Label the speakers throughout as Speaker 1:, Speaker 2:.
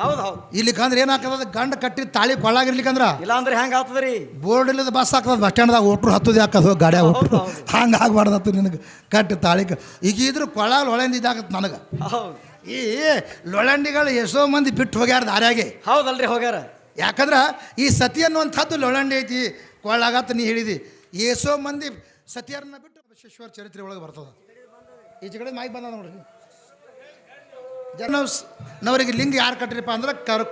Speaker 1: ಹೌದು ಹೌದು.
Speaker 2: ಇಲ್ಲಿಕಂದ್ರೆ ಏನಾಗ್ತದ? ಗಂಡ ಕಟ್ಟಿ ತಾಳಿ ಕೊಳ್ಳಾಗಿರ್ಲಿಕ್ಕಂದ್ರ?
Speaker 1: ಇಲ್ಲ ಅಂದ್ರೆ ಹೆಂಗ ಆಗ್ತದ್ರಿ?
Speaker 2: ಬೋರ್ಡ್ ಇಲ್ಲದ ಬಸ್ ಹಾಕದ ಬಸ್ ಸ್ಟ್ಯಾಂಡ್ದಾಗ ಒಟ್ರು ಹತ್ತದ ಹಾಕದ ಗಾಡಿ
Speaker 1: ಗಾಡಿಯಾಗ
Speaker 2: ಒಟ್ರು. ಹಂಗ ಆಗ್ಬಾರ್ದತ್ತು ನಿನಗೆ. ಕಟ್ಟಿ ತಾಳಿ ಈಗಿದ್ರು ಈಗ ಇದ್ರ ಕೊಳಲ್ ಒಳಂದ ಇದಾಗತ್ತೆ ನನಗೆ ಈ ಲೊಳಂಡಿಗಳು ಎಷ್ಟೋ ಮಂದಿ ಬಿಟ್ಟು ಹೋಗ್ಯಾರ ದಾರ್ಯಾಗೆ.
Speaker 1: ಹೌದಲ್ರಿ ಹೋಗ್ಯಾರ.
Speaker 2: ಯಾಕಂದ್ರೆ ಈ ಸತಿ ಅನ್ನುವಂಥದ್ದು ಲೊಳಂಡಿ ಐತಿ ಕೊಳ್ಳಾಗತ್ತ ನೀ ಹೇಳಿದಿ. ಎಷ್ಟೋ ಮಂದಿ ಸತಿಯರನ್ನ ಬಿಟ್ಟು ಶಿಶ್ವರ ಚರಿತ್ರೆ ಒಳಗೆ ಬರ್ತದ. ಈಚೆ ಕಡೆ ಮಾಹಿತಿ ಬಂದ ನೋಡ್ರಿ. ಜನ ನವರಿಗೆ ಲಿಂಗ ಯಾರು ಕಟ್ಟ್ರಿಪ್ಪ ಅಂದ್ರೆ ಕರ್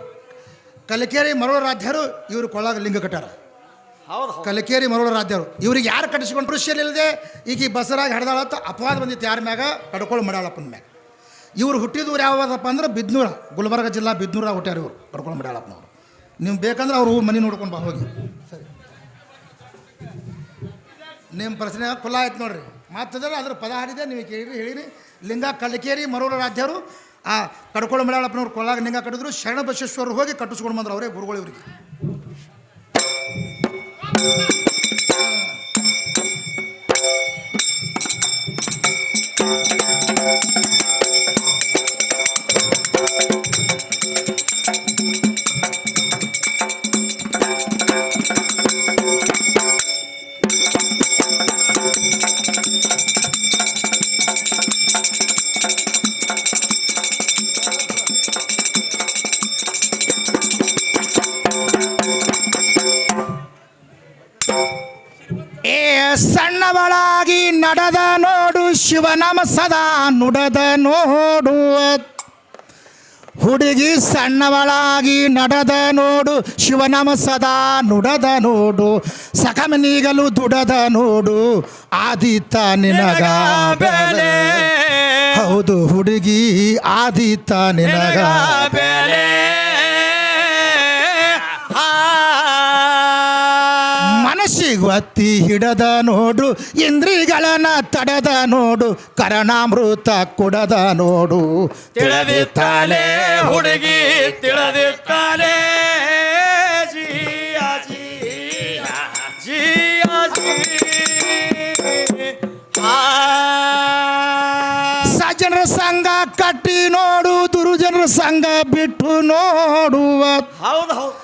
Speaker 2: ಕಲಕೇರಿ ಮರೋಳ ರಾಜ್ಯರು ಇವರು ಕೊಳ್ಳಾಗ ಲಿಂಗ ಕಟ್ಟಾರ. ಕಲಕೇರಿ ಮರೋಳ ರಾಜ್ಯರು ಇವ್ರಿಗೆ ಯಾರು ಕಟ್ಟಿಸ್ಕೊಂಡು ಕೃಷಿಯಲ್ಲಿ ಇಲ್ಲದೆ ಈಗ ಈ ಬಸರಾಗಿ ಹಡ್ದಾಳತ್ತ ಅಪವಾದ ಬಂದಿತ್ತು ಯಾರ ಮ್ಯಾಗ? ಕಡ್ಕೊಳ್ಳಿ ಮಡಾಳಪ್ಪನ ಮ್ಯಾಗ. ಇವ್ರು ಹುಟ್ಟಿದ ಊರು ಯಾವ್ದಪ್ಪ ಅಂದ್ರೆ ಬಿದ್ನೂರ ಗುಲ್ಬರ್ಗ ಜಿಲ್ಲಾ ಬಿದ್ನೂರ ಹುಟ್ಟ್ಯಾರ ಇವರು ಕಡ್ಕೊಳ್ಳಿ ಮಡಾಳಪ್ಪನವರು ನೀವು ಬೇಕಂದ್ರೆ ಅವ್ರು ಮನೆ ನೋಡ್ಕೊಂಡು ಬಾ ಹೋಗಿ. ಸರಿ ನಿಮ್ಮ ಪ್ರಶ್ನೆ ಖುಲ್ಲ ಆಯ್ತು ನೋಡ್ರಿ. ಮತ್ತಂದ್ರೆ ಅದ್ರ ಪದ ಹಾಡಿದೆ ನೀವು ಕೇಳಿರಿ ಹೇಳಿರಿ. ಲಿಂಗ ಕಲಕೇರಿ ಮರೋಳ ರಾಜ್ಯರು ಆ ಕಡ್ಕೊಳ್ಳೋ ಮಡ್ಯಾಳಪ್ಪನವ್ರು ಕೊಲ್ಲಾಗ ನಿಂಗ ಕಟ್ಟಿದ್ರು ಶರಣ ಬಸವೇಶ್ವರರು ಹೋಗಿ ಕಟ್ಟಿಸ್ಕೊಂಡು ಬಂದ್ರು ಅವರೇ ಗುರುಗಳು Thank ಏ ಸಣ್ಣವಳಾಗಿ ನಡೆದ ನೋಡು ಶಿವನಾಮ ಸದಾ ನುಡದ ನೋಡು. ಹುಡುಗಿ ಸಣ್ಣವಳಾಗಿ ನಡೆದ ನೋಡು ಶಿವನಮ ಸದಾ ನುಡದ ನೋಡು. ಸಕಮನೀಗಲು ದುಡದ ನೋಡು. ಆದಿತ ನಿನಗ ಬೆಲೆ. ಹೌದು ಹುಡುಗಿ ಆದಿತ ನಿನಗ
Speaker 1: ಬೆಲೆ.
Speaker 2: ಒತ್ತಿ ಹಿಡದ ನೋಡು ಇಂದ್ರಿಗಳನ್ನ ತಡೆದ ನೋಡು ಕರಣಾಮೃತ ಕುಡದ ನೋಡು.
Speaker 1: ತಿಳದಿತ್ತಾನೆ ಹುಡುಗಿ ತಿಳದಿತ್ತಾನೆ
Speaker 2: ಸಜ್ಜನರ ಸಂಘ ಕಟ್ಟಿ ನೋಡು ದುರುಜನರ ಸಂಘ ಬಿಟ್ಟು ನೋಡುವ
Speaker 1: ಹೌದು ಹೌದು.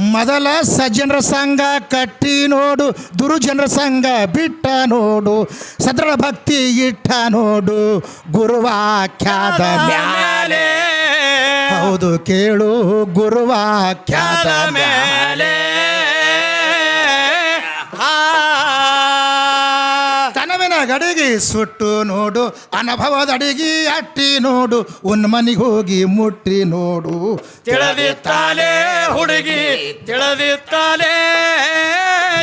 Speaker 2: ಮೊದಲ ಸಜ್ಜನರ ಸಂಘ ಕಟ್ಟಿ ನೋಡು ದುರುಜನರ ಸಂಘ ಬಿಟ್ಟ ನೋಡು ಸದೃಢ ಭಕ್ತಿ ಇಟ್ಟ ನೋಡು ಗುರುವಾಖ್ಯಾತ ಮ್ಯಾಲೆ. ಹೌದು ಕೇಳು ಗುರುವಾಖ್ಯಾತ ಮ್ಯಾಲೆ. ಕನವಿನ ಗಡಿಗೆ ಸುಟ್ಟು ನೋಡು ಅನುಭವದ ಅಡಿಗೆ ಅಟ್ಟಿ ನೋಡು ಉನ್ಮನಿಗೆ ಹೋಗಿ ಮುಟ್ಟಿ ನೋಡು.
Speaker 1: ತಿಳದಿತ್ತಾಲೆ ಹುಡುಗಿ ತಿಳದಿತ್ತಾಲೆ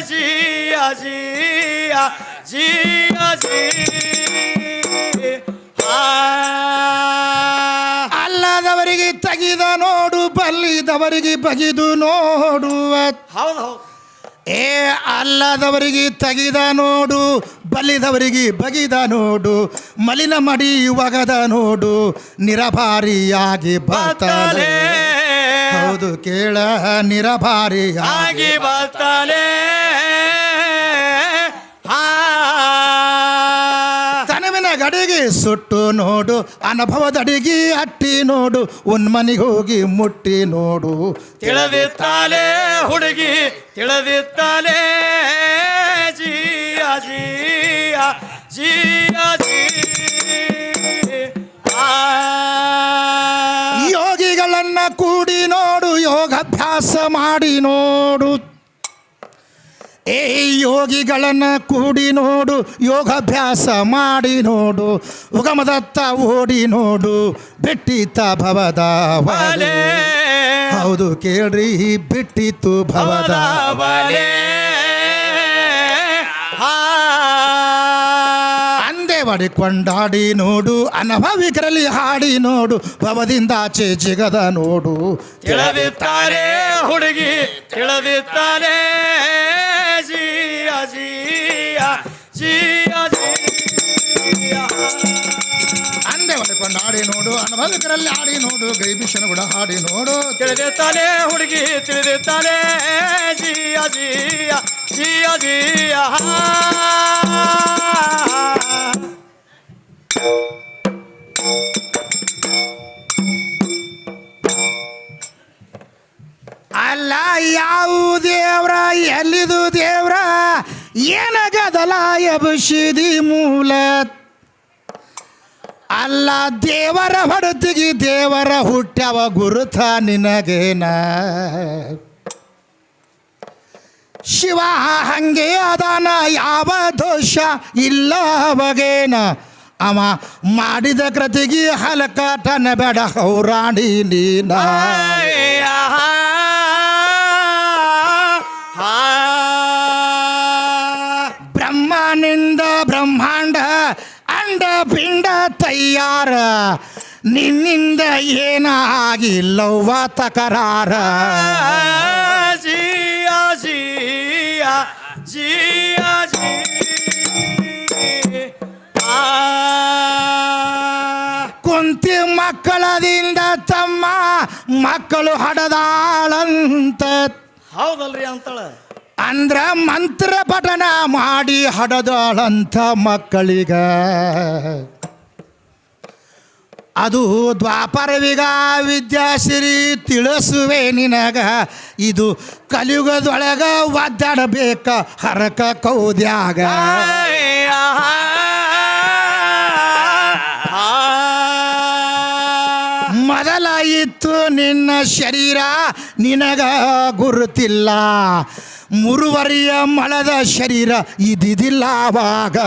Speaker 1: ಜಿಯ ಜಿಯ ಜಿಯ ಜಿ
Speaker 2: ಅಲ್ಲದವರಿಗೆ ತೆಗೆದ ನೋಡು ಬಲ್ಲಿದವರಿಗೆ ಬಗಿದು ನೋಡುವ.
Speaker 1: ಹೌದು ಹೌದು.
Speaker 2: ಏ ಅಲ್ಲದವರಿಗೆ ತಗಿದ ನೋಡು ಬಲಿದವರಿಗೆ ಬಗಿದ ನೋಡು ಮಲಿನ ಮಡಿ ಒಗದ ನೋಡು ನಿರಭಾರಿಯಾಗಿ
Speaker 1: ಬರ್ತಾನೆ
Speaker 2: ಹೌದು ಕೇಳ ನಿರಭಾರಿಯಾಗಿ
Speaker 1: ಬರ್ತಾನೆ
Speaker 2: ತನವಿನ ಗಡಿಗೆ ಸುಟ್ಟು ನೋಡು ಅನುಭವದಡಿಗೆ ಅಟ್ಟಿ ನೋಡು ಉನ್ಮನಿಗೆ ಹೋಗಿ ಮುಟ್ಟಿ ನೋಡು.
Speaker 1: ತಿಳದಿತ್ತಾಲೆ ಹುಡುಗಿ ತಿಳದಿತ್ತಾಲೆ ಜಿಯ ಜಿಯ ಜಿಯ ಜಿ
Speaker 2: ಯೋಗಿಗಳನ್ನ ಕೂಡಿ ನೋಡು ಯೋಗಾಭ್ಯಾಸ ಮಾಡಿ ನೋಡು. ಏ ಯೋಗಿಗಳನ್ನ ಕೂಡಿ ನೋಡು ಯೋಗಾಭ್ಯಾಸ ಮಾಡಿ ನೋಡು ಉಗಮದತ್ತ ಓಡಿ ನೋಡು ಬಿಟ್ಟಿತ ಭವದ ಹೌದು ಕೇಳ್ರಿ ಬಿಟ್ಟಿತ್ತು ಭವದ ಅಂದೆ ಕೊಂಡಾಡಿ ನೋಡು ಅನುಭವಿಕರಲ್ಲಿ ಹಾಡಿ ನೋಡು ಭವದಿಂದಾಚೆ ಜಿಗದ ನೋಡು.
Speaker 1: ತಿಳಿದಿದ್ದಾರೆ ಹುಡುಗಿ ಜಿಯ
Speaker 2: ಅಂದೆ ಕೊಂಡಾಡಿ ನೋಡು, ಅನುಭವಿಕರಲ್ಲಿ ಆಡಿ ನೋಡು ಗೈಬಿಷನ ಕೂಡ ಹಾಡಿ ನೋಡು.
Speaker 1: ತಿಳಿದಿದ್ದಾಳೆ ಹುಡುಗಿ ತಿಳಿದಿದ್ದಾಳೆ ಜಿಯ ಜಿಯ ಜಿಯ ಜಿಯ.
Speaker 2: ಅಲ್ಲ, ಯಾವ ದೇವ್ರ, ಎಲ್ಲಿದು ದೇವ್ರ? ಏನ ಗದಲ ಎಬಸಿದಿ ಮೂಲ ಅಲ್ಲ ದೇವರ ಹೊಡತಿಗಿ ದೇವರ ಹುಟ್ಟವ ಗುರುತ ನಿನಗೇನ? ಶಿವ ಹಂಗೆ ಅದಾನ, ಯಾವ ದೋಷ ಇಲ್ಲ ಅವಗೇನ ಅವ ಮಾಡಿದ ಕೃತಿಗೆ ಹಲಕಾಟನ ಬೇಡ, ಹೌರಾಣಿ ನೀನ. ತಯ್ಯಾರ ನಿನ್ನಿಂದ ಏನಾಗಿಲ್ಲವ್ವ ತಕರಾರ.
Speaker 1: ಜಿಯಾ ಜಿಯಾ ಜಿಯಾ ಜಿ
Speaker 2: ಕುಂತಿ ಮಕ್ಕಳದಿಂದ ತಮ್ಮ ಮಕ್ಕಳು ಹಡದಾಳಂತ.
Speaker 1: ಹೌದಲ್ರಿ ಅಂತಳ.
Speaker 2: ಅಂದ್ರ ಮಂತ್ರ ಪಠನ ಮಾಡಿ ಹಡದಾಳಂತ ಮಕ್ಕಳಿಗ. ಅದು ದ್ವಾಪರವಿಗ ವಿದ್ಯಾಸಿರಿ ತಿಳಿಸುವೆ ನಿನಗ. ಇದು ಕಲಿಯುಗದೊಳಗ ಒದ್ದಾಡಬೇಕ ಹರಕ ಕೌದ್ಯಾಗ. ಮೊದಲಾಯಿತು ನಿನ್ನ ಶರೀರ, ನಿನಗ ಗುರುತಿಲ್ಲ. ಮುರುವರಿಯ ಮಳದ ಶರೀರ ಇದಿದಿಲ್ಲ ಅವಾಗ.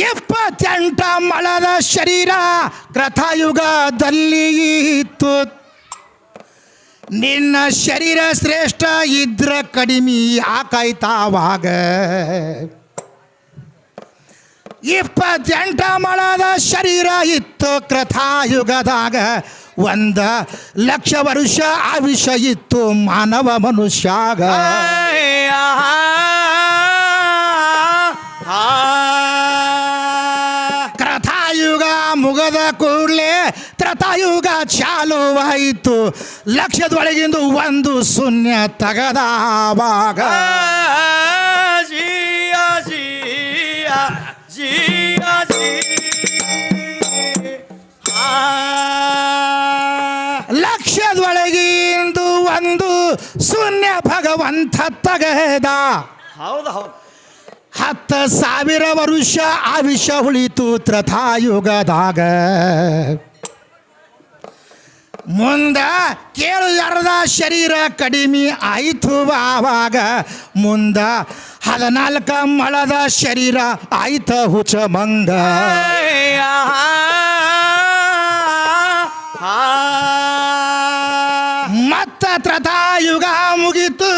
Speaker 2: ಎಪ್ಪತ್ತೆಂಟ ಮಳದ ಶರೀರ ಕೃತಯುಗದಲ್ಲಿ ಇತ್ತು. ನಿನ್ನ ಶರೀರ ಶ್ರೇಷ್ಠ ಇದ್ರ ಕಡಿಮೆ ಯಾಕಾಯ್ತಾವಾಗ ಇಪ್ಪತ್ತೆಂಟ ಮಳದ ಶರೀರ ಇತ್ತು ಕೃತಾಯುಗದಾಗ ಒಂದ ಲಕ್ಷ ವರುಷ ಆ ವಿಷ ಇತ್ತು ಮಾನವ ಮನುಷ್ಯಾಗ. ಕ್ರಥಾಯುಗ ಮುಗದ ಕೂಡಲೇ ತ್ರತಾಯುಗ ಚಾಲುವಾಯಿತು. ಲಕ್ಷದೊಳಗಿಂದು ಒಂದು ಶೂನ್ಯ ತಗದಾವಾಗ.
Speaker 1: ಭಾಗ ಜೀ ಜೀ. ಜಿ
Speaker 2: ಲಕ್ಷದೊಳಗಿಂದು ಒಂದು ಶೂನ್ಯ ಭಗವಂತ ತಗದ.
Speaker 1: ಹೌದು ಹೌದು.
Speaker 2: ಹತ್ತು ಸಾವಿರ ವರುಷ ಆವಿಷ ಉಳಿತು ತ್ರಥಾಯುಗದಾಗ ಮುಂದ ಕೇಳು ಯಾರದ ಶರೀರ ಕಡಿಮೆ ಆಯಿತು ಆವಾಗ ಮುಂದ ಹದಿನಾಲ್ಕ ಮಳದ ಶರೀರ ಆಯ್ತ ಹುಚ ಮಂಗ ಮತ್ತ ತ್ರತಾಯುಗ ಮುಗಿತು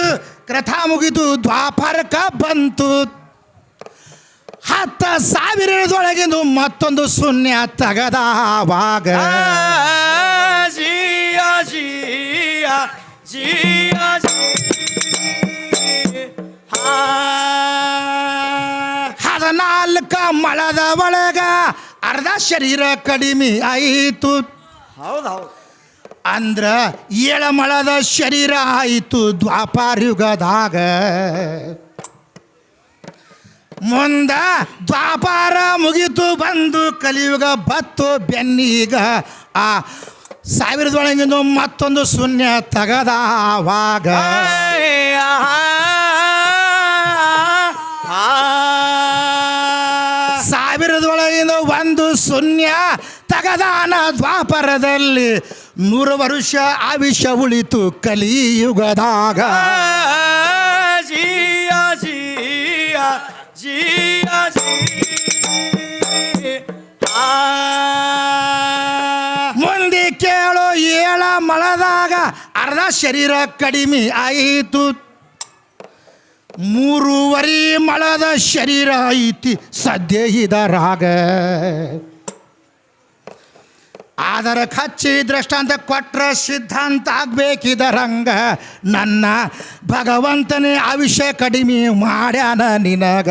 Speaker 2: ಕ್ರಥ ಮುಗಿತು ದ್ವಾಪರಕ ಬಂತು. ಹತ್ತ ಸಾವಿರದೊಳಗಿಂದು ಮತ್ತೊಂದು ಶೂನ್ಯ ತಗದಾವಾಗ.
Speaker 1: ಜಿಯಾ ಜಿಯಾ ಜಿಯ
Speaker 2: ಹದಿನಾಲ್ಕ ಮಳದ ಒಳಗ ಅರ್ಧ ಶರೀರ ಕಡಿಮೆ ಆಯಿತು.
Speaker 1: ಹೌದು ಹೌದು.
Speaker 2: ಅಂದ್ರ ಏಳಮಳದ ಶರೀರ ಆಯಿತು ದ್ವಾಪಾರಯುಗದಾಗ. ಮುಂದ ದ್ವಾಪಾರ ಮುಗಿತು ಬಂದು ಕಲಿಯುಗ ಬತ್ತು ಬೆನ್ನೀಗ, ಆ ಸಾವಿರದೊಳಗಿಂದ ಮತ್ತೊಂದು ಶೂನ್ಯ ತಗದಾವಾಗ. ಸಾವಿರದೊಳಗಿಂದ ಒಂದು ಶೂನ್ಯ ತಗದಾನ ದ್ವಾಪರದಲ್ಲಿ ನೂರು ವರ್ಷ ಆವಿಷ ಉಳಿತು ಕಲಿಯುಗದಾಗ.
Speaker 1: ಜಿಯಾ ಜಿಯಾ ಜಿಯಾ ಜಿ
Speaker 2: ಮುಂದೆ ಕೇಳು ಏಳ ಮಳದಾಗ ಅರ್ಧ ಶರೀರ ಕಡಿಮೆ ಆಯಿತು. ಮೂರುವರಿ ಮಳದ ಶರೀರ ಐತಿ ಸದ್ಯ ಇದರಾಗ. ಆದರೆ ಖಚ್ಚಿ ದೃಷ್ಟಾಂತ ಕೊಟ್ಟರೆ ಸಿದ್ಧಾಂತ ಆಗ್ಬೇಕಿದರಂಗ. ನನ್ನ ಭಗವಂತನೇ ಆವಿಷ್ಯ ಕಡಿಮೆ ಮಾಡ್ಯಾನ ನಿನಗ.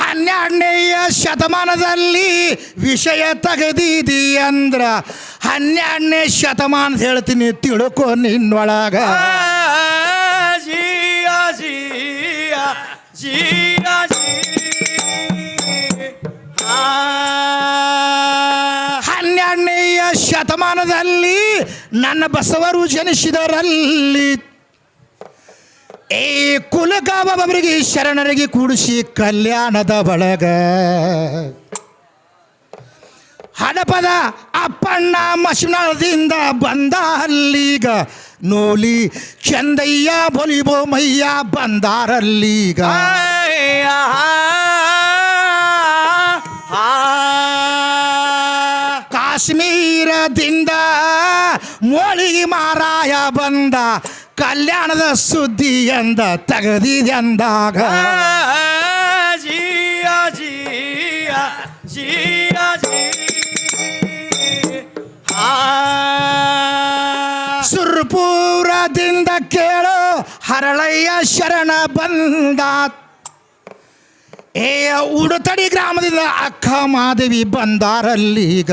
Speaker 2: ಹನ್ನೆರಡನೆಯ ಶತಮಾನದಲ್ಲಿ ವಿಷಯ ತೆಗೆದಿದಿ ಅಂದ್ರ ಹನ್ನೆರಡನೇ ಶತಮಾನ ಹೇಳ್ತೀನಿ ತಿಳ್ಕೊ ನಿನ್ನೊಳಗ.
Speaker 1: ಜಿಯ ಜಿಯ ಜಿಯ
Speaker 2: ಹನ್ನೆರಡನೆಯ ಶತಮಾನದಲ್ಲಿ ನನ್ನ ಬಸವರು ಜನಿಸಿದರಲ್ಲಿ ಏ ಕುಲಗಾಬರಿಗೆ ಶರಣರಿಗೆ ಕೂಡಿಸಿ ಕಲ್ಯಾಣದ ಬಳಗ. ಹಡಪದ ಅಪ್ಪಣ್ಣ ಮಶಿನದಿಂದ ಬಂದ ಅಲ್ಲೀಗ ನೋಲಿ ಚಂದಯ್ಯ ಬೊಲಿ ಬೋಮಯ್ಯ ಬಂದಾರಲ್ಲೀಗ. ಕಾಶ್ಮೀರದಿಂದ ಮೋಳಿಗೆ ಮಾರಾಯ ಬಂದ ಕಲ್ಯಾಣದ ಸುದ್ದಿ ಎಂದ ತಗದಿ
Speaker 1: ಎಂದಾಗ ಜಿಯಾ, ಜಿಯ ಜಿ
Speaker 2: ಸುರ್ಪುರದಿಂದ ಕೇಳು, ಹರಳಯ್ಯ ಶರಣ ಬಂದ. ಏ, ಉಡುತಡಿ ಗ್ರಾಮದಿಂದ ಅಕ್ಕ ಮಾದೇವಿ ಬಂದಾರಲ್ಲೀಗ.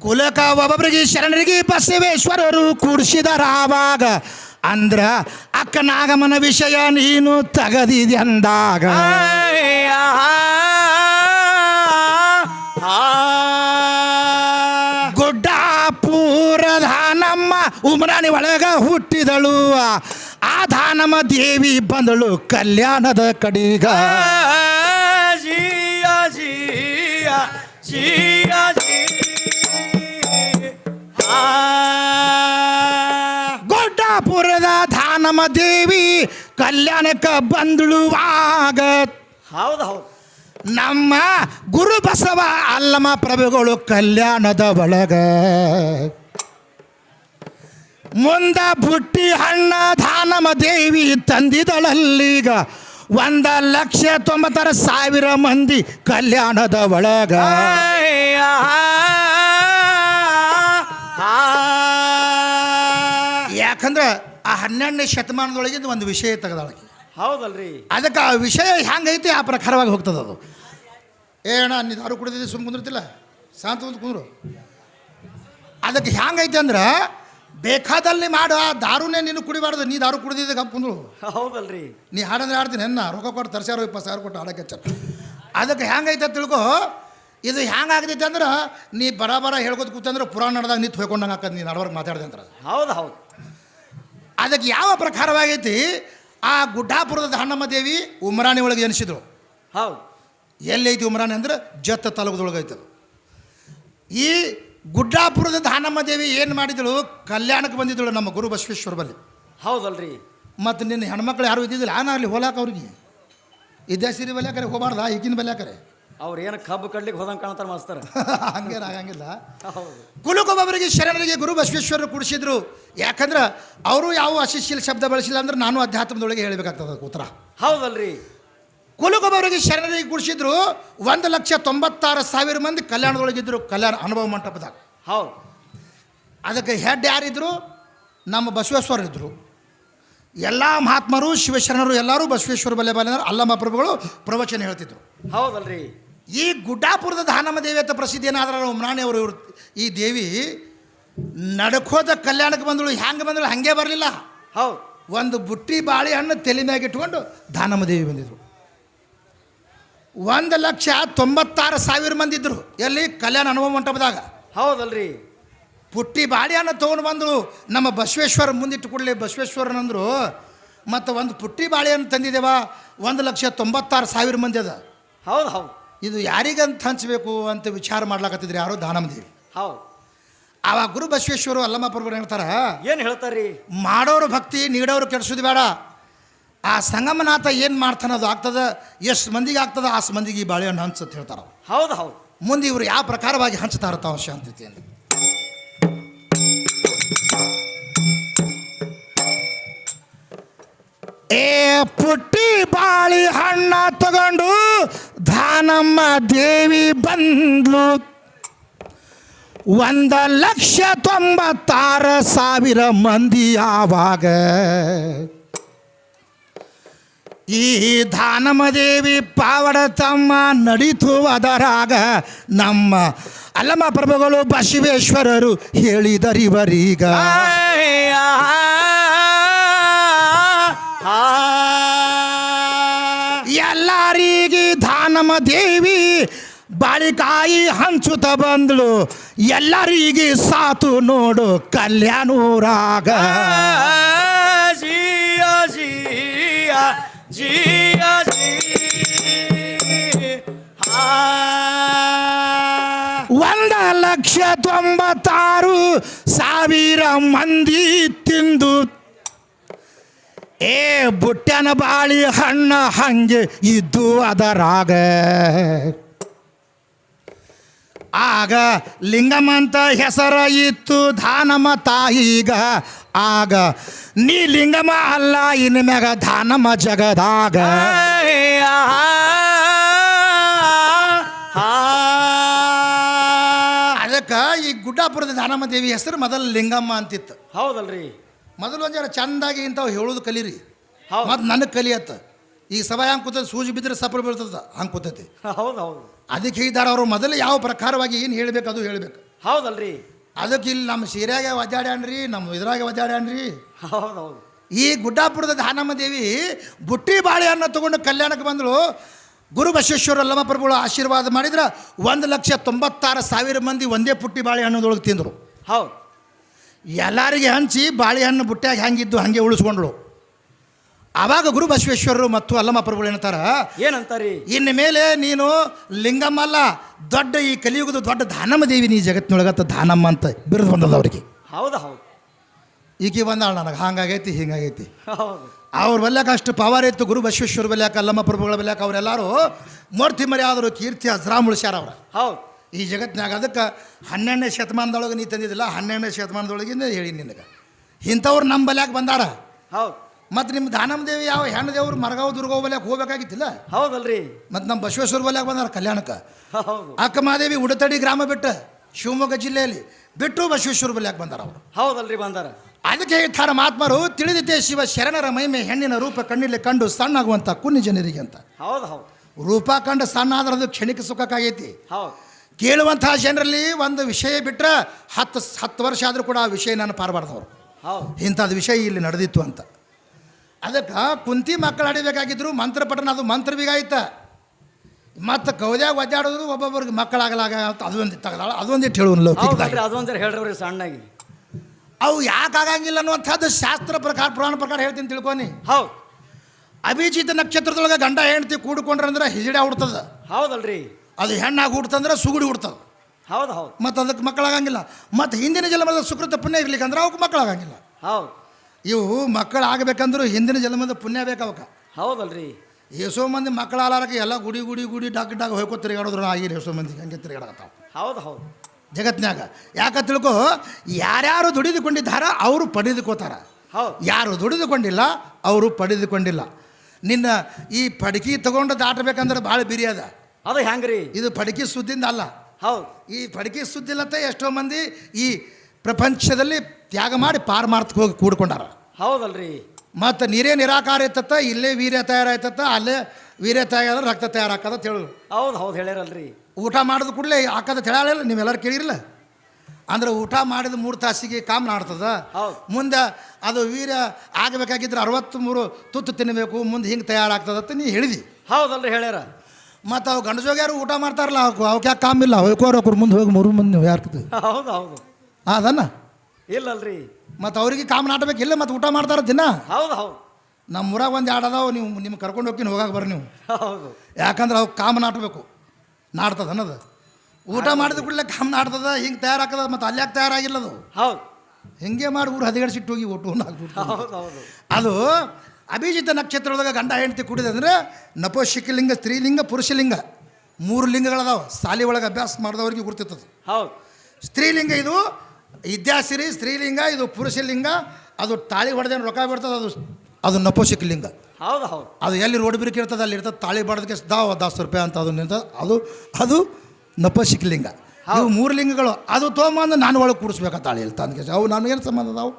Speaker 2: ಕುಲಕ ಒಬ್ಬೊಬ್ಬರಿಗೆ ಶರಣರಿಗೆ ಬಸವೇಶ್ವರರು ಕೂಡಿಸಿದರಾವಾಗ ಅಂದ್ರ ಅಕ್ಕನಾಗಮನ ವಿಷಯ ನೀನು ತಗದಿದೆ ಅಂದಾಗ. ಉಮರಾಣಿ ಒಳಗ ಹುಟ್ಟಿದಳು. ಆ ಧಾನಮ್ಮ ದೇವಿ ಬಂದಳು ಕಲ್ಯಾಣದ ಕಡಿಗ.
Speaker 1: ಜಿಯಾ ಜಿಯಾ ಜಿಯಾ ಜಿ ಆ.
Speaker 2: ಗುಡ್ಡಾಪುರದ ಧಾನಮ್ಮ ದೇವಿ ಕಲ್ಯಾಣಕ್ಕೆ ಬಂದಳು ಆಗ
Speaker 1: ಹೌದು ಹೌದು.
Speaker 2: ನಮ್ಮ ಗುರು ಬಸವ ಅಲ್ಲಮ ಪ್ರಭುಗಳು ಕಲ್ಯಾಣದ ಒಳಗ. ಮುಂದ ಬುಟ್ಟಿ ಹಣ್ಣ ಧಾನಮ ದೇವಿ ತಂದಿದಳಲ್ಲೀಗ ಒಂದ ಲಕ್ಷ ತೊಂಬತ್ತರ ಸಾವಿರ ಮಂದಿ ಕಲ್ಯಾಣದ ಒಳಗ. ಯಾಕಂದ್ರೆ ಆ ಹನ್ನೆರಡನೇ ಶತಮಾನದೊಳಗಿಂದ ಒಂದು ವಿಷಯ ತೆಗೆದಾಳಕ್ಕೆ
Speaker 1: ಹೌದಲ್ರಿ.
Speaker 2: ಅದಕ್ಕೆ ಆ ವಿಷಯ ಹೆಂಗೈತಿ ಆ ಪ್ರಕಾರವಾಗಿ ಹೋಗ್ತದ ಅದು. ಏಣ ನಿಧಾರು ದಾರು ಕುಡಿದಿದ್ದಿ ಸುಮ್ಮ ಕುಂದಿರ್ತಿಲ್ಲ? ಶಾಂತ ಕುಂತು ಕುಂದ್ರು. ಅದಕ್ಕೆ ಹೆಂಗೈತಿ ಅಂದ್ರೆ ಬೇಕಾದಲ್ಲಿ ಮಾಡು ಆ ದಾರುನೇ ನೀನು ಕುಡಿಬಾರ್ದು ನೀ ದಾರು ಕುಡಿದಿದ್ದೆ ಗಪ್
Speaker 1: ಹೌದಲ್ರಿ.
Speaker 2: ನೀ ಹಾಡಂದ್ರೆ ಹಾಡ್ತೀನಿ ಹೆಣ್ಣ ರೊಕ್ಕ ಕೊಟ್ಟು ತರ್ಸ್ಯಾರೋ ಇಪ್ಪತ್ತು ಸಾವಿರ ಕೊಟ್ಟು ಆಡಕ್ಕೆ ಚಪ್ಪ ಅದಕ್ಕೆ ಹ್ಯಾಂಗೈತೆ ತಿಳ್ಕೊ ಇದು ಹೆಂಗಾಗ್ತೈತೆ ಅಂದ್ರೆ ನೀ ಬರ ಬರ ಹೇಳ್ಕೊತ ಕೂತಂದ್ರೆ ಪುರಾಣ ನಡೆದಾಗ ನಿಂತು ಹೋಯ್ಕೊಂಡಂಗೆ ಹಾಕದ್ ನೀ ನಡವರ್ಗೆ ಮಾತಾಡ್ದೆ ಅಂತ
Speaker 1: ಹೌದು ಹೌದು.
Speaker 2: ಅದಕ್ಕೆ ಯಾವ ಪ್ರಕಾರವಾಗೈತಿ ಆ ಗುಡ್ಡಾಪುರದ ಹಣ್ಣಮ್ಮ ದೇವಿ ಉಮರಾಣಿ ಒಳಗೆ ಎನಿಸಿದ್ರು.
Speaker 1: ಹೌದು.
Speaker 2: ಎಲ್ಲೈತಿ ಉಮರಾಣಿ ಅಂದ್ರೆ ಜತ್ತ ತಾಲೂಕದೊಳಗೈತದು. ಈ ಗುಡ್ಡಾಪುರದ ಧಾನಮ್ಮ ದೇವಿ ಏನು ಮಾಡಿದಳು? ಕಲ್ಯಾಣಕ್ಕೆ ಬಂದಿದ್ದಳು ನಮ್ಮ ಗುರು ಬಸವೇಶ್ವರ ಬಲ್ಲಿ
Speaker 1: ಹೌದಲ್ರಿ.
Speaker 2: ಮತ್ತು ನಿನ್ನ ಹೆಣ್ಮಕ್ಳು ಯಾರು ಇದ್ದಿದ್ದಿಲ್ಲ? ನಾನಲ್ಲಿ ಹೋಲಾಕ ಅವ್ರಿಗೆ ಇದ್ದೇ ಸಿರಿ ಬಲ್ಯಾಕರೆ ಹೋಗಬಾರ್ದ? ಈಗಿನ ಬಲ್ಯಾಕರೆ
Speaker 1: ಅವ್ರು ಏನು ಕಬ್ಬು ಕಡ್ಲಿಕ್ಕೆ ಹೋದಂಗೆ ಕಾಣ್ತಾರೆ ಮಾಸ್ತರ.
Speaker 2: ಹಂಗೇನು ಆಗಂಗಿಲ್ಲ.
Speaker 1: ಹೌದು.
Speaker 2: ಕುಲುಕೊಬ್ಬರಿಗೆ ಶರಣರಿಗೆ ಗುರು ಬಸವೇಶ್ವರರು ಕುಡಿಸಿದ್ರು. ಯಾಕಂದ್ರೆ ಅವರು ಯಾವ ಅಶಿಶೀಲ ಶಬ್ದ ಬಳಸಿಲ್ಲ ಅಂದ್ರೆ ನಾನು ಅಧ್ಯಾತ್ಮದೊಳಗೆ ಹೇಳಬೇಕಾಗ್ತದೆ ಉತ್ತರ.
Speaker 1: ಹೌದಲ್ರಿ.
Speaker 2: ಕುಲುಕೊಬ್ಬರಿಗೆ ಶರಣರಿಗೆ ಕುಡಿಸಿದ್ರು ಒಂದು ಲಕ್ಷ ತೊಂಬತ್ತಾರು ಸಾವಿರ ಮಂದಿ ಕಲ್ಯಾಣದೊಳಗಿದ್ರು ಕಲ್ಯಾಣ ಅನುಭವ ಮಂಟಪದಾಗ.
Speaker 1: ಹೌದು.
Speaker 2: ಅದಕ್ಕೆ ಹೆಡ್ ಯಾರಿದ್ರು? ನಮ್ಮ ಬಸವೇಶ್ವರ ಇದ್ದರು ಎಲ್ಲ ಮಹಾತ್ಮರು ಶಿವಶರಣರು ಎಲ್ಲರೂ ಬಸವೇಶ್ವರ ಬಲ್ಲೆ ಬಲ್ಲೆ ಅಲ್ಲಮ್ಮ ಪ್ರಭುಗಳು ಪ್ರವಚನ ಹೇಳ್ತಿದ್ರು.
Speaker 1: ಹೌದಲ್ರಿ.
Speaker 2: ಈ ಗುಡ್ಡಾಪುರದ ದಾನಮ್ಮ ದೇವಿ ಅಂತ ಪ್ರಸಿದ್ಧಿ ಏನಾದ್ರೂ ಉಮ್ರಾಣಿ ಅವರು ಇವ್ರು ಈ ದೇವಿ ನಡ್ಕೋದ ಕಲ್ಯಾಣಕ್ಕೆ ಬಂದಳು ಹ್ಯಾಂಗೆ ಬಂದಳು ಹಾಗೆ ಬರಲಿಲ್ಲ.
Speaker 1: ಹೌದು.
Speaker 2: ಒಂದು ಬುಟ್ಟಿ ಬಾಳೆಹಣ್ಣು ತಲೆ ಮ್ಯಾಗ ಇಟ್ಕೊಂಡು ದಾನಮ್ಮ ದೇವಿ ಬಂದಿದ್ರು. ಒಂದು ಲಕ್ಷ ತೊಂಬತ್ತಾರು ಸಾವಿರ ಮಂದಿ ಇದ್ರು. ಎಲ್ಲಿ? ಕಲ್ಯಾಣ ಅನುಭವ ಮಂಟಪದಾಗ.
Speaker 1: ಹೌದಲ್ರಿ.
Speaker 2: ಪುಟ್ಟಿ ಬಾಳೆಹಣ್ಣು ತೊಗೊಂಡು ಬಂದರು. ನಮ್ಮ ಬಸವೇಶ್ವರ ಮುಂದಿಟ್ಟು ಕೊಡಲಿ ಬಸವೇಶ್ವರನಂದರು. ಮತ್ತು ಒಂದು ಪುಟ್ಟಿ ಬಾಳೆಹಣ್ಣು ತಂದಿದ್ದೇವ ಒಂದು ಲಕ್ಷ ತೊಂಬತ್ತಾರು ಸಾವಿರ ಮಂದಿ ಅದ.
Speaker 1: ಹೌದು ಹೌದು.
Speaker 2: ಇದು ಯಾರಿಗಂತ ಹಂಚಬೇಕು ಅಂತ ವಿಚಾರ ಮಾಡ್ಲಾಕತ್ತಿದ್ರಿ? ಯಾರು ದಾನಮದೇವಿ
Speaker 1: ಹೌದು.
Speaker 2: ಆವಾಗ ಗುರು ಬಸವೇಶ್ವರು ಅಲ್ಲಮ್ಮ ಪ್ರಭು ಹೇಳ್ತಾರ
Speaker 1: ಏನು ಹೇಳ್ತಾರ್ರಿ?
Speaker 2: ಮಾಡೋರು ಭಕ್ತಿ ನೀಡೋರು ಕೆಡಿಸೋದು ಬೇಡ. ಆ ಸಂಗಮನಾಥ ಏನು ಮಾಡ್ತಾನೆ ಅದು ಆಗ್ತದ? ಎಷ್ಟು ಮಂದಿಗೆ ಆಗ್ತದೆ? ಆ ಮಂದಿಗೆ ಈ ಬಾಳೆಹಣ್ಣು ಹಂಚುತ್ತೆ ಹೇಳ್ತಾರ
Speaker 1: ಹೌದು ಹೌದು.
Speaker 2: ಮುಂದೆ ಇವರು ಯಾವ ಪ್ರಕಾರವಾಗಿ ಹಂಚ್ತಾ ತಾವು ಶಾಂತಿತೆಯಲ್ಲಿ ಏ ಪುಟ್ಟಿ ಬಾಳಿ ಹಣ್ಣ ತಗೊಂಡು ಧಾನಮ್ಮ ದೇವಿ ಬಂದ್ಲು. ಒಂದ ಲಕ್ಷ ತೊಂಬತ್ತಾರು ಸಾವಿರ ಮಂದಿ ಆವಾಗ ಈ ದಾನಮದೇವಿ ಪಾವಡ ತಮ್ಮ ನಡೀತು ಅದರಾಗ ನಮ್ಮ ಅಲ್ಲಮ್ಮ ಪ್ರಭುಗಳು ಬಸವೇಶ್ವರರು ಹೇಳಿದರಿವರೀಗ.
Speaker 1: ಎಲ್ಲರಿಗೆ
Speaker 2: ದಾನಮ ದೇವಿ ಬಾಳಿಕಾಯಿ ಹಂಚುತ ಬಂದಳು ಎಲ್ಲರಿಗೆ ಸಾತು ನೋಡು ಕಲ್ಯಾಣೂರಾಗ.
Speaker 1: ಜಿ
Speaker 2: ಒಂದ ಲಕ್ಷ ತೊಂಬತ್ತಾರು ಸಾವಿರ ಮಂದಿ ತಿಂದು. ಏ, ಬುಟ್ಟನ ಬಾಳಿ ಹಣ್ಣ ಹಂಗೆ ಇದ್ದು ಅದರಾಗ. ಆಗ ಲಿಂಗಮಂತ ಹೆಸರ ಇತ್ತು ಧಾನಮ ತಾಯಿಗ. ಆಗ ನೀ ಲಿಂಗಮ ಅಲ್ಲ ಇನ್ಮ್ಯಾಗ ಧಾನಮ ಜಗದಾಗ. ಅದಕ್ಕೆ ಈ ಗುಡ್ಡಾಪುರದ ದಾನಮ್ಮ ದೇವಿ ಹೆಸರು ಮೊದಲು ಲಿಂಗಮ್ಮ ಅಂತಿತ್ತು.
Speaker 1: ಹೌದಲ್ರಿ.
Speaker 2: ಮೊದಲು ಒಂದು ಚಂದಾಗಿ ಇಂಥವು ಹೇಳೋದು ಕಲೀರಿ. ಮತ್ತು ನನಗೆ ಕಲಿಯತ್ತ ಈ ಸಭೆ ಹಂಗೆ ಕೂತದ ಸೂಜಿ ಬಿದ್ದರೆ ಸಫಲ ಬೀಳ್ತದ ಹಂಗೆ ಕೂತತಿ.
Speaker 1: ಹೌದು ಹೌದು
Speaker 2: ಅದಕ್ಕೆ ಹೇಳಿದಾರ ಅವರು ಮೊದಲು ಯಾವ ಪ್ರಕಾರವಾಗಿ ಏನು ಹೇಳಬೇಕು ಅದು ಹೇಳಬೇಕು.
Speaker 1: ಹೌದಲ್ರಿ.
Speaker 2: ಅದಕ್ಕೆ ಇಲ್ಲಿ ನಮ್ಮ ಸೀರೆಗೆ ಒದ್ದಾಡ್ಯಾನ್ರಿ ನಮ್ಮ ಇದ್ರಾಗೆ ಒದ್ದಾಡ್ಯಾನ್ರಿ.
Speaker 1: ಹೌದೌದು. ಹೌದು
Speaker 2: ಈ ಗುಡ್ಡಾಪುರದ ಧಾನಮ್ಮ ದೇವಿ ಬುಟ್ಟಿ ಬಾಳೆಹಣ್ಣು ತಗೊಂಡು ಕಲ್ಯಾಣಕ್ಕೆ ಬಂದಳು. ಗುರು ಬಸವೇಶ್ವರ ಅಲ್ಲಮ್ಮ ಪ್ರಭುಗಳು ಆಶೀರ್ವಾದ ಮಾಡಿದ್ರೆ ಒಂದು ಲಕ್ಷ ತೊಂಬತ್ತಾರು ಸಾವಿರ ಮಂದಿ ಒಂದೇ ಪುಟ್ಟಿ ಬಾಳೆಹಣ್ಣದೊಳಗೆ ತಿಂದರು.
Speaker 1: ಹೌದು.
Speaker 2: ಎಲ್ಲರಿಗೆ ಹಂಚಿ ಬಾಳೆಹಣ್ಣು ಬುಟ್ಟಿಯಾಗಿ ಹೆಂಗಿದ್ದು ಹಾಗೆ ಉಳಿಸ್ಕೊಂಡ್ಳು. ಆವಾಗ ಗುರು ಬಸವೇಶ್ವರರು ಮತ್ತು ಅಲ್ಲಮ್ಮ ಪ್ರಭುಗಳು ಏನಂತಾರ?
Speaker 1: ಏನಂತಾರಿ?
Speaker 2: ಇನ್ನು ಮೇಲೆ ನೀನು ಲಿಂಗಮ್ಮ ಅಲ್ಲ ದೊಡ್ಡ ಈ ಕಲಿಯುಗದ ದೊಡ್ಡ ದಾನಮ್ಮ ದೇವಿ ನೀ ಜಗತ್ತಿನೊಳಗತ್ತ ದಾನಮ್ಮ ಅಂತ ಬಿರುದು ಬಂದದ ಅವ್ರಿಗೆ.
Speaker 1: ಹೌದು ಹೌದು.
Speaker 2: ಈಕೆ ಬಂದಾಳ ನನಗೆ ಹಂಗಾಗೈತಿ ಹಿಂಗಾಗೈತಿ. ಅವ್ರ ಬಲ್ಯಾಕ ಅಷ್ಟು ಪವರ್ ಇತ್ತು ಗುರು ಬಸವೇಶ್ವರ ಬಲ್ಯಾಕ ಅಲ್ಲಮ್ಮ ಪ್ರಭುಗಳ ಬಲ್ಯಾಕ ಅವರೆಲ್ಲರೂ ಮೂರ್ತಿ ಮರ್ಯಾದರು ಆದರು ಕೀರ್ತಿ ಹಸ್ರಾ ಉಳಿಸ್ಯಾರ ಅವ್ರ.
Speaker 1: ಹೌದು.
Speaker 2: ಈ ಜಗತ್ತಿನಾಗ ಅದಕ್ಕೆ ಹನ್ನೆರಡನೇ ಶತಮಾನದೊಳಗೆ ನೀ ತಂದಿದ್ದಿಲ್ಲ ಹನ್ನೆರಡನೇ ಶತಮಾನದೊಳಗಿಂದ ಹೇಳಿ ನಿನಗೆ. ಇಂಥವ್ರು ನಮ್ಮ ಬಲ್ಯಾಕ ಬಂದಾರ.
Speaker 1: ಹೌದು.
Speaker 2: ಮತ್ತು ನಿಮ್ಮ ದಾನಮ್ಮ ದೇವಿ ಯಾವ ಹೆಣ್ಣು ದೇವ್ರು ಮರಗಾವ್ ದುರ್ಗಾವ್ ಬಲ್ಯಾಕ ಹೋಗ್ಬೇಕಾಗಿತ್ತಿಲ್ಲ?
Speaker 1: ಹೌದಲ್ರಿ.
Speaker 2: ಮತ್ತು ನಮ್ಮ ಬಸವೇಶ್ವರ ಬಲ್ಯಾಕ ಬಂದಾರ ಕಲ್ಯಾಣಕ್ಕೆ.
Speaker 1: ಹೌದು.
Speaker 2: ಅಕ್ಕಮಾದೇವಿ ಉಡತಡಿ ಗ್ರಾಮ ಬಿಟ್ಟು ಶಿವಮೊಗ್ಗ ಜಿಲ್ಲೆಯಲ್ಲಿ ಬಿಟ್ಟು ಬಸವೇಶ್ವರ ಬಲ್ಯಾಕ ಬಂದಾರ ಅವರು.
Speaker 1: ಹೌದಲ್ರಿ ಬಂದಾರ.
Speaker 2: ಅದಕ್ಕೆ ಹೇಳ್ತಾರೆ ಮಹಾತ್ಮರು ತಿಳಿದಿದ್ದೆ ಶಿವ ಶರಣರ ಮಹಿಮೆ ಹೆಣ್ಣಿನ ರೂಪ ಕಣ್ಣಿಲ್ಲಿ ಕಂಡು ಸಣ್ಣಾಗುವಂಥ ಕುನ್ನಿ ಜನರಿಗೆ ಅಂತ.
Speaker 1: ಹೌದು ಹೌದು.
Speaker 2: ರೂಪ ಕಂಡು ಸಣ್ಣ ಆದ್ರೆ ಅದು ಕ್ಷಣಿಕ ಸುಖಕ್ಕಾಗೈತಿ.
Speaker 1: ಹೌದು.
Speaker 2: ಕೇಳುವಂತಹ ಜನರಲ್ಲಿ ಒಂದು ವಿಷಯ ಬಿಟ್ಟರೆ ಹತ್ತು ಹತ್ತು ವರ್ಷ ಆದರೂ ಕೂಡ ಆ ವಿಷಯ ನಾನು ಪಾರಬಾರ್ದವ್ರು
Speaker 1: ಹೌದು.
Speaker 2: ಇಂಥದ್ದು ವಿಷಯ ಇಲ್ಲಿ ನಡೆದಿತ್ತು ಅಂತ. ಅದಕ್ಕೆ ಕುಂತಿ ಮಕ್ಕಳು ಆಡಿಬೇಕಾಗಿದ್ರು ಮಂತ್ರ ಪಠನ ಅದು ಮಂತ್ರ ಬೀಗಾಯ್ತ ಮತ್ತು ಕೌದ್ಯಾಗ ಒದ್ದಾಡೋದು ಒಬ್ಬೊಬ್ಬರಿಗೆ ಮಕ್ಕಳಾಗಲಾಗ ಅಂತ ಅದು ಒಂದು ತಗದಾಳ ಅದೊಂದಿಟ್ಟು ಹೇಳುವ
Speaker 1: ಅದೊಂದು ಹೇಳ್ರಿ ಸಣ್ಣಾಗಿ.
Speaker 2: ಅವು ಯಾಕೆ ಆಗಂಗಿಲ್ಲ ಅನ್ನುವಂಥದ್ದು ಶಾಸ್ತ್ರ ಪ್ರಕಾರ ಪುರಾಣ ಪ್ರಕಾರ ಹೇಳ್ತೀನಿ ತಿಳ್ಕೊನಿ.
Speaker 1: ಹೌದು.
Speaker 2: ಅಭಿಜಿತ ನಕ್ಷತ್ರದೊಳಗೆ ಗಂಡ ಹೆಂಡತಿ ಕೂಡ್ಕೊಂಡ್ರಂದ್ರೆ ಹಿಜಡೆ ಹುಡ್ತದ.
Speaker 1: ಹೌದಲ್ರಿ.
Speaker 2: ಅದು ಹೆಣ್ಣಾಗಿ ಹುಡ್ತಂದ್ರೆ ಸುಗುಡಿ ಹುಡ್ತದ.
Speaker 1: ಹೌದು ಹೌದು.
Speaker 2: ಮತ್ತು ಅದಕ್ಕೆ ಮಕ್ಕಳಾಗಂಗಿಲ್ಲ. ಮತ್ತು ಹಿಂದಿನ ಜನ್ಮದ ಸುಕೃತ ಪುಣ್ಯ ಇರ್ಲಿಕ್ಕೆ ಅಂದ್ರೆ ಅವಕ್ಕೆ ಮಕ್ಕಳಾಗಂಗಿಲ್ಲ.
Speaker 1: ಹೌದು.
Speaker 2: ಇವು ಮಕ್ಕಳಾಗಬೇಕಂದ್ರೂ ಹಿಂದಿನ ಜನ್ಮದ ಪುಣ್ಯ ಬೇಕು ಅವಕ್ಕೆ
Speaker 1: ಹೌದಲ್ರಿ.
Speaker 2: ಎಷ್ಟೋ ಮಂದಿ ಮಕ್ಕಳಾಲಾರಕ್ಕೆ ಎಲ್ಲ ಗುಡಿ ಗುಡಿ ಗುಡಿ ಡಾಕ್ ಡಾಕ್ ಹೋಯ್ಕೋ ತಿರುಗಾಡೋದ್ರು ಆಗಿರಿ ಎಷ್ಟೋ ಮಂದಿ ಹಂಗೆ ತಿರುಗಾಡತ್ತಾವ
Speaker 1: ಹೌದು ಹೌದು.
Speaker 2: ಜಗತ್ನ್ಯಾಗ. ಯಾಕ ತಿಳ್ಕೊ ಯಾರ್ಯಾರು ದುಡಿದುಕೊಂಡಿದ್ದಾರ ಅವರು ಪಡೆದುಕೋತಾರ.
Speaker 1: ಹೌದು.
Speaker 2: ಯಾರು ದುಡಿದುಕೊಂಡಿಲ್ಲ ಅವರು ಪಡೆದುಕೊಂಡಿಲ್ಲ. ನಿನ್ನ ಈ ಪಡಕಿ ತಗೊಂಡು ದಾಟಬೇಕಂದ್ರೆ ಭಾಳ ಬಿರಿ ಅದ.
Speaker 1: ಅದು ಹೆಂಗ್ರಿ
Speaker 2: ಇದು ಪಡಕಿ ಸುದ್ದಿಂದ ಅಲ್ಲ.
Speaker 1: ಹೌದು.
Speaker 2: ಈ ಪಡಕಿ ಸುದ್ದಿಲ್ಲತ್ತ ಎಷ್ಟೋ ಮಂದಿ ಈ ಪ್ರಪಂಚದಲ್ಲಿ ತ್ಯಾಗ ಮಾಡಿ ಪಾರಮಾರ್ಥಕ್ಕೆ ಹೋಗಿ ಕೂಡ್ಕೊಂಡಾರ.
Speaker 1: ಹೌದಲ್ರಿ.
Speaker 2: ಮತ್ತು ನೀರೇ ನಿರಾಕಾರ ಇತ್ತ ಇಲ್ಲೇ ವೀರ್ಯ ತಯಾರಾಯ್ತತ್ತ ಅಲ್ಲೇ ವೀರ್ಯ ತಯಾರ ರಕ್ತ ತಯಾರಾಕದ ಹೇಳು
Speaker 1: ಹೌದು ಹೌದು ಹೇಳ್ಯಾರಲ್ರಿ.
Speaker 2: ಊಟ ಮಾಡಿದ ಕೂಡಲೇ ಹಾಕದ ಹೇಳಲ್ಲ ನೀವೆಲ್ಲರೂ ಕೇಳಿರಲ್ಲ ಅಂದ್ರೆ ಊಟ ಮಾಡಿದ ಮೂರು ತಾಸಿಗೆ ಕಾಮ್ ನಾಡ್ತದ.
Speaker 1: ಹೌದು.
Speaker 2: ಮುಂದೆ ಅದು ವೀರ್ಯ ಆಗಬೇಕಾಗಿದ್ರೆ ಅರವತ್ತ್ಮೂರು ತುತ್ತು ತಿನ್ನಬೇಕು ಮುಂದೆ ಹಿಂಗೆ ತಯಾರಾಗ್ತದತ್ತ ನೀ ಹೇಳಿದಿ.
Speaker 1: ಹೌದಲ್ರಿ ಹೇಳ್ಯಾರ.
Speaker 2: ಮತ್ತು ಅವು ಗಂಡಜೋಗ್ಯಾರು ಊಟ ಮಾಡ್ತಾರಲ್ಲ ಅವಕ್ಕೆ ಯಾಕೆ ಕಾಮಿಲ್ಲ ಹೋಯ್ಕೋರು ಅವ್ರು ಮುಂದೆ ಹೋಗಿ ಮೂರು ಮುಂದೆ ನೀವು ಯಾರ್ಕದು
Speaker 1: ಹೌದು ಹೌದು.
Speaker 2: ಅದನ್ನ?
Speaker 1: ಇಲ್ಲಲ್ರಿ.
Speaker 2: ಮತ್ತು ಅವ್ರಿಗೆ ಕಾಮ್ ನಾಟಬೇಕಿಲ್ಲ ಮತ್ತು ಊಟ ಮಾಡ್ತಾರ ದಿನ?
Speaker 1: ಹೌದು ಹೌದು.
Speaker 2: ನಮ್ಮ ಊರಾಗ ಒಂದು ಎರಡು ಅದಾವ ನೀವು ನಿಮ್ಗೆ ಕರ್ಕೊಂಡು ಹೋಗ್ತೀನಿ ಹೋಗಕ್ಕೆ ಬರ್ರಿ ನೀವು.
Speaker 1: ಹೌದು.
Speaker 2: ಯಾಕಂದ್ರೆ ಅವು ಕಾಮ ನಾಟಬೇಕು ನಾಡ್ತದ ಅನ್ನೋದು. ಊಟ ಮಾಡಿದ ಕೂಡಲೇ ಕಾಮ ನಾಡ್ತದ ಹಿಂಗೆ ತಯಾರಾಗ್ತದ ಮತ್ತು ಅಲ್ಲಿ ಯಾಕೆ ತಯಾರಾಗಿಲ್ಲ ಅದು.
Speaker 1: ಹೌದು.
Speaker 2: ಹಿಂಗೆ ಮಾಡಿ ಊರು ಹದಿಗಡಿಸಿಟ್ಟು ಹೋಗಿ ಒಟ್ಟು
Speaker 1: ಹೌದು ಹೌದು.
Speaker 2: ಅದು ಅಭಿಜಿತ ನಕ್ಷತ್ರದೊಳಗೆ ಗಂಡ ಹೆಂಡತಿ ಕುಡಿದಂದ್ರೆ ನಪೋಶಿಕಲಿಂಗ ಸ್ತ್ರೀಲಿಂಗ ಪುರುಷಲಿಂಗ ಮೂರು ಲಿಂಗಗಳದಾವ. ಸಾಲಿ ಒಳಗೆ ಅಭ್ಯಾಸ ಮಾಡಿದವ್ರಿಗೆ ಅದು
Speaker 1: ಹೌದು.
Speaker 2: ಸ್ತ್ರೀಲಿಂಗ ಇದು ವಿದ್ಯಾಸಿರಿ ಸ್ತ್ರೀಲಿಂಗ ಇದು ಪುರುಷಲಿಂಗ ಅದು ತಾಳಿ ಹೊಡೆದೇನು ರೊಕ್ಕ ಬಿಡ್ತದೆ ಅದು? ಅದು ನಪೋಶಿಕಲಿಂಗ
Speaker 1: ಹೌದು ಹೌದು.
Speaker 2: ಅದು ಎಲ್ಲಿ ರೋಡ್ ಬಿರುಕಿರ್ತದೆ ಅಲ್ಲಿ ಇರ್ತದೆ ತಾಳಿ ಬಡದಕ್ಕೆ ದಾವ ದಾಸ್ ರೂಪಾಯಿ ಅಂತ ಅದು ನಿಂತ ಅದು ಅದು ನಪಶಿಕಲಿಂಗ ಇವು ಮೂರು ಲಿಂಗಗಳು. ಅದು ತೊಗೊಂಬಂದು ನಾನು ಒಳಗೆ ಕೂಡಿಸ್ಬೇಕಂತಾಳೆ ಹೇಳ್ತಾನೆ ಇಲ್ಲಿ ತಂದ್ಕೆ. ಅವು ನಮಗೇನು ಸಂಬಂಧ ಅದಾವು?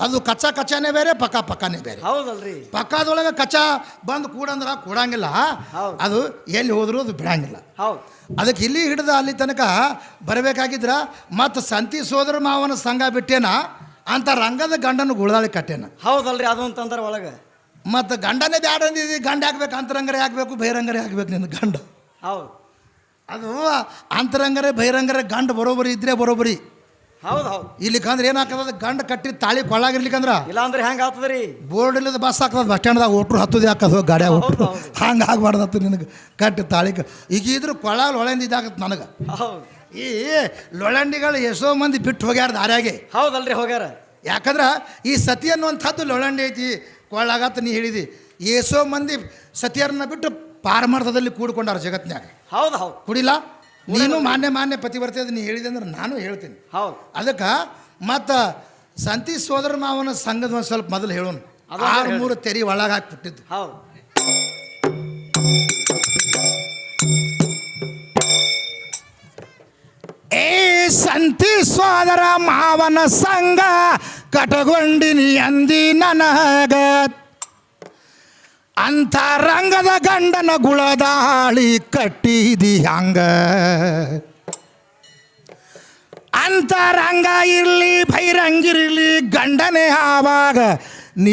Speaker 2: ಅದು ಕಚ್ಚಾ ಕಚ್ಚಾನೇ ಬೇರೆ ಪಕ್ಕ ಪಕ್ಕನೇ ಬೇರೆ.
Speaker 1: ಹೌದಲ್ರಿ.
Speaker 2: ಪಕ್ಕದೊಳಗೆ ಕಚ್ಚಾ ಬಂದು ಕೂಡಂದ್ರೆ ಕೂಡಂಗಿಲ್ಲ. ಅದು ಎಲ್ಲಿ ಹೋದರೂ ಅದು ಬಿಡಂಗಿಲ್ಲ.
Speaker 1: ಹೌದು.
Speaker 2: ಅದಕ್ಕೆ ಇಲ್ಲಿ ಹಿಡಿದ ಅಲ್ಲಿ ತನಕ ಬರಬೇಕಾಗಿದ್ರ ಮತ್ತು ಸಂತಿ ಸೋದರ ಮಾವನ ಸಂಘ ಬಿಟ್ಟೇನ ಅಂತ ರಂಗದ ಗಂಡನ ಗುಳದಾಳಿ ಕಟ್ಟೇನ.
Speaker 1: ಹೌದಲ್ರಿ ಅದು ಅಂತಂದ್ರೆ ಒಳಗೆ.
Speaker 2: ಮತ್ತು ಗಂಡನೇ ಬ್ಯಾಡ ಅಂದಿದ್ದೀವಿ ಗಂಡ ಹಾಕ್ಬೇಕು ಅಂತರಂಗರೇ ಹಾಕ್ಬೇಕು ಬೇರಂಗರೇ ಹಾಕ್ಬೇಕು ನಿನ್ನ ಗಂಡ.
Speaker 1: ಹೌದು.
Speaker 2: ಅದು ಅಂತರಂಗರೇ ಬಹಿರಂಗರೇ ಗಂಡ ಬರೋಬರಿ ಇದ್ರೆ ಬರೋಬರಿ.
Speaker 1: ಹೌದು ಹೌದು.
Speaker 2: ಇಲ್ಲಿಕಂದ್ರೆ ಏನಾಗ್ತದ ಗಂಡ ಕಟ್ಟಿ ತಾಳಿ ಕೊಳ್ಳಾಗಿರ್ಲಿಕ್ಕಂದ್ರ?
Speaker 1: ಇಲ್ಲ ಅಂದ್ರೆ ಹೆಂಗೆ ಆಗ್ತದ್ರಿ?
Speaker 2: ಬೋರ್ಡ್ ಇಲ್ಲದ ಬಸ್ ಹಾಕ್ತದ ಬಸ್ ಸ್ಟ್ಯಾಂಡ್ದಾಗ ಒಟ್ರು ಹತ್ತದ ಯಾಕದ ಗಾಡ್ಯಾಗ ಒಟ್ರು. ಹಂಗೆ ಆಗ್ಬಾರ್ದತ್ತು ನಿನಗೆ ಕಟ್ಟಿ ತಾಳಿ ಈಗ ಇದ್ರ ಕೊಳ ಲೊಳೆಂದ ಇದಾಗತ್ತೆ ನನಗೆ.
Speaker 1: ಹೌದು.
Speaker 2: ಈ ಲೊಳಂಡಿಗಳು ಎಷ್ಟೋ ಮಂದಿ ಬಿಟ್ಟು ಹೋಗ್ಯಾರ ದಾರ್ಯಾಗೆ.
Speaker 1: ಹೌದಲ್ರಿ ಹೋಗ್ಯಾರ.
Speaker 2: ಯಾಕಂದ್ರೆ ಈ ಸತಿ ಅನ್ನುವಂಥದ್ದು ಲೊಳಂಡಿ ಐತಿ ಕೊಳ್ಳಾಗತ್ತ ನೀ ಹೇಳಿದಿ. ಎಷ್ಟೋ ಮಂದಿ ಸತಿಯರನ್ನ ಬಿಟ್ಟು ಪಾರಮಾರ್ಥದಲ್ಲಿ ಕೂಡಿಕೊಂಡಾರ ಜಗತ್ನ್ಯಾಗ.
Speaker 1: ಹೌದು ಹೌದು.
Speaker 2: ಕುಡಿಲ್ಲ ನೀನು ಮಾನ್ಯ ಮಾನ್ಯ ಪತಿವರ್ತೆ ನೀ ಹೇಳಿದೆ ಅಂದ್ರೆ ನಾನು ಹೇಳ್ತೀನಿ.
Speaker 1: ಹೌದು.
Speaker 2: ಅದಕ್ಕೆ ಮತ್ತು ಸಂತಿ ಸೋದರ ಮಾವನ ಸಂಘದ ಒಂದು ಸ್ವಲ್ಪ ಮೊದಲು ಹೇಳೋಣ. ಆರು ಮೂರು ತೆರಿ ಒಳಗೆ ಹಾಕ್ಬಿಟ್ಟಿದ್ದು.
Speaker 1: ಹೌದು.
Speaker 2: ಏ ಸಂತಿ ಸೋದರ ಮಾವನ ಸಂಘ ಕಟಗೊಂಡಿನಿ ಅಂದಿ ನನಗ. ಅಂಥ ರಂಗದ ಗಂಡನ ಗುಳದಾಳಿ ಕಟ್ಟಿದಿ ಹಂಗ ಅಂತ ರಂಗ ಇರಲಿ ಭೈರಂಗಿರಲಿ ಗಂಡನೇ ಆವಾಗ ನೀ